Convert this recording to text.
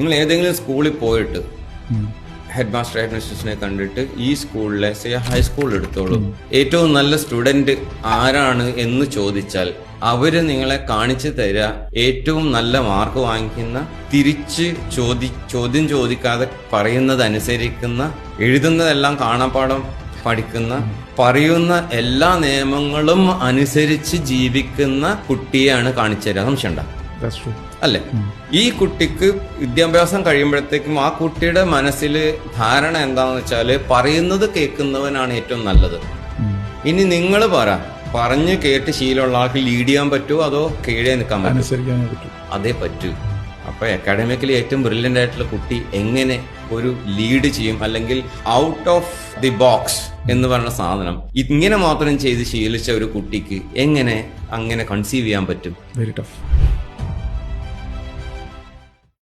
നിങ്ങൾ ഏതെങ്കിലും സ്കൂളിൽ പോയിട്ട് ഹെഡ് മാസ്റ്റർ അഡ്മിനിസ്ട്രേഷനെ കണ്ടിട്ട് ഈ സ്കൂളിലെ സേ ഹൈസ്കൂൾ എടുത്തോളൂ. ഏറ്റവും നല്ല സ്റ്റുഡന്റ് ആരാണ് എന്ന് ചോദിച്ചാൽ അവർ നിങ്ങളെ കാണിച്ചു തരിക ഏറ്റവും നല്ല മാർക്ക് വാങ്ങിക്കുന്ന തിരിച്ച് ചോദി ചോദ്യം ചോദിക്കാതെ പറയുന്നത് അനുസരിക്കുന്ന എഴുതുന്നതെല്ലാം കാണാപ്പാടം പഠിക്കുന്ന പറയുന്ന എല്ലാ നിയമങ്ങളും അനുസരിച്ച് ജീവിക്കുന്ന കുട്ടിയാണ് കാണിച്ചു തരിക സംശയം അല്ലേ? ഈ കുട്ടിക്ക് വിദ്യാഭ്യാസം കഴിയുമ്പോഴത്തേക്കും ആ കുട്ടിയുടെ മനസ്സിൽ ധാരണ എന്താണെന്ന് വെച്ചാൽ പറയുന്നത് കേൾക്കുന്നവനാണ് ഏറ്റവും നല്ലത്. ഇനി നിങ്ങൾ പറ പറഞ്ഞ് കേട്ട് ശീലമുള്ള ആൾക്ക് ലീഡ് ചെയ്യാൻ പറ്റുമോ അതോ കീഴേ നിൽക്കാൻ പറ്റും? അതേ പറ്റൂ. അപ്പൊ അക്കാഡമിക്കലി ഏറ്റവും ബ്രില്യന്റ് ആയിട്ടുള്ള കുട്ടി എങ്ങനെ ഒരു ലീഡ് ചെയ്യും? അല്ലെങ്കിൽ ഔട്ട് ഓഫ് ദി ബോക്സ് എന്ന് പറഞ്ഞ സാധനം ഇങ്ങനെ മാത്രം ചെയ്ത് ശീലിച്ച ഒരു കുട്ടിക്ക് എങ്ങനെ അങ്ങനെ കൺസീവ് ചെയ്യാൻ പറ്റും? Very tough